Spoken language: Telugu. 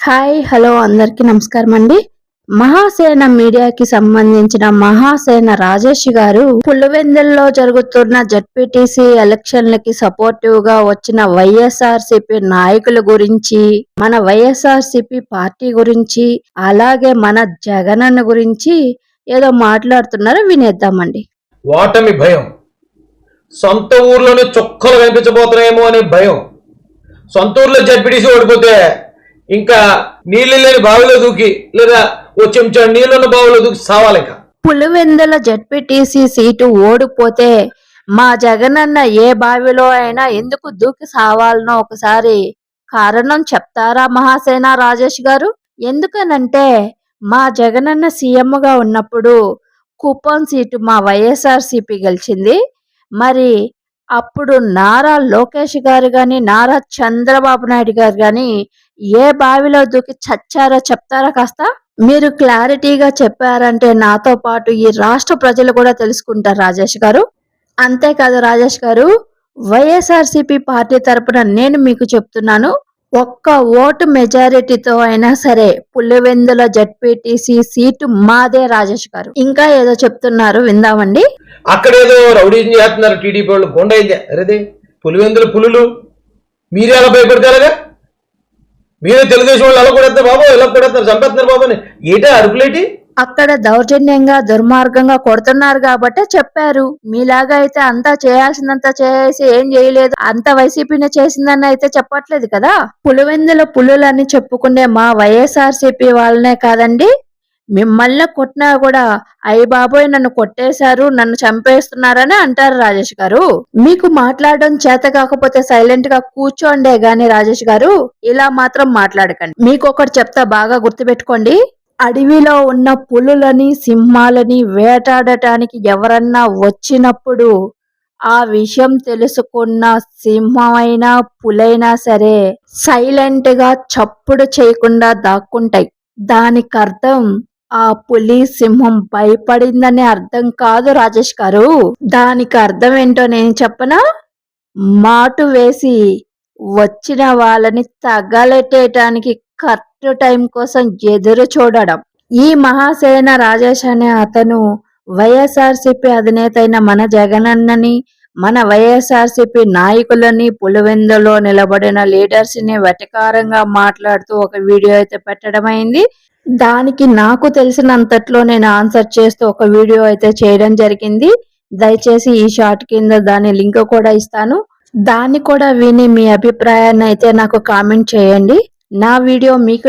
హాయ్ హలో అందరికీ నమస్కారం అండి. మహాసేన మీడియాకి సంబంధించిన మహాసేన రాజేష్ గారు పులివెందుల్లో జరుగుతున్న జడ్పీటీసీ ఎలక్షన్లకి సపోర్టివ్గా వచ్చిన వైఎస్ఆర్ నాయకుల గురించి మన వైఎస్ఆర్ పార్టీ గురించి అలాగే మన జగనన్న గురించి ఏదో మాట్లాడుతున్నారో వినేద్దామండి. ఓటమి భయం. సొంత ఊర్లోనే చుక్కలు కనిపించబోతున్నాయేమో అనే భయం. సొంత ఊర్లో జడ్పీటీసీ ఓడిపోతే ఇంకా నీళ్ళు లేని బావిలో దూకి లేదా ఓ చెంచా నీళ్ళున్న బావిలో దూకి సావాలిక. పులివెందుల జడ్పీటీసీ సీటు ఓడిపోతే మా జగనన్న ఏ బావిలో అయినా ఎందుకు దూకి సావాలనో ఒకసారి కారణం చెప్తారా మహాసేన రాజేష్ గారు? ఎందుకనంటే మా జగనన్న సీఎం గా ఉన్నప్పుడు కూపన్ సీటు మా వైఎస్ఆర్సీపీ గెలిచింది. మరి అప్పుడు నారా లోకేష్ గారు కానీ నారా చంద్రబాబు నాయుడు గారు కానీ ఏ బావిలో దూకి చచ్చారో చెప్తారా కాస్త? మీరు క్లారిటీగా చెప్పారంటే నాతో పాటు ఈ రాష్ట్ర ప్రజలు కూడా తెలుసుకుంటారు రాజేష్ గారు. అంతేకాదు రాజేష్ గారు వైఎస్ఆర్సీపీ పార్టీ తరపున నేను మీకు చెప్తున్నాను ఒక్క ఓటు మెజారిటీతో అయినా సరే పులివెందుల జడ్పీటీసీ సీటు మాదే రాజేష్ గారు. ఇంకా ఏదో చెప్తున్నారు విందామండి. అక్కడేదో రౌడీజం చేస్తున్నారు టీడీపీ వాళ్ళు గుండె అరేదే పులివెందుల పులులు మీరే అలా భయపడతారుగా? మీరు తెలుగుదేశం వాళ్ళు అలా కొడతారు బాబు? ఇలా కొడతారు చంపేస్తున్నారు బాబు అని. ఏటా అరుపులేటి? అక్కడ దౌర్జన్యంగా దుర్మార్గంగా కొడుతున్నారు కాబట్టి చెప్పారు. మీలాగా అయితే అంతా చేయాల్సినంత చేసి ఏం చేయలేదు. అంత వైసీపీనే చేసిందని అయితే చెప్పట్లేదు కదా? పులివెందుల పులులని చెప్పుకునే మా వైఎస్ఆర్సీపీ వాళ్ళనే కాదండి. మిమ్మల్ని కొట్టినా కూడా అయ్య బాబోయ్ నన్ను కొట్టేశారు నన్ను చంపేస్తున్నారని అంటారు రాజేష్ గారు. మీకు మాట్లాడడం చేత కాకపోతే సైలెంట్గా కూర్చోండే గాని రాజేష్ గారు ఇలా మాత్రం మాట్లాడకండి. మీకు ఒకటి చెప్తా బాగా గుర్తుపెట్టుకోండి. అడవిలో ఉన్న పులులని సింహాలని వేటాడటానికి ఎవరన్నా వచ్చినప్పుడు ఆ విషయం తెలుసుకున్న సింహమైనా పులైనా సరే సైలెంట్గా చప్పుడు చేయకుండా దాక్కుంటాయి. దానికి అర్థం ఆ పులి సింహం భయపడిందని అర్థం కాదు రాజేష్ గారు. దానికి అర్థం ఏంటో నేను చెప్పనా? మాటు వేసి వచ్చిన వాళ్ళని తగలెట్టేయటానికి కరెక్ట్ టైం కోసం ఎదురు చూడడం. ఈ మహాసేన రాజేష్ అనే అతను వైఎస్ఆర్సీపీ అధినేత అయిన మన జగనన్నని మన వైఎస్ఆర్సీపీ నాయకులని పులివెందులో నిలబడిన లీడర్స్ని వెటకారంగా మాట్లాడుతూ ఒక వీడియో అయితే పెట్టడం అయింది దానికి నాకు తెలిసినంతట్లో నేను ఆన్సర్ చేస్తూ ఒక వీడియో అయితే చేయడం జరిగింది. దయచేసి ఈ షార్ట్ కింద దాని లింక్ కూడా ఇస్తాను. దాన్ని కూడా విని మీ అభిప్రాయాన్ని అయితే నాకు కామెంట్ చేయండి. నా వీడియో మీకు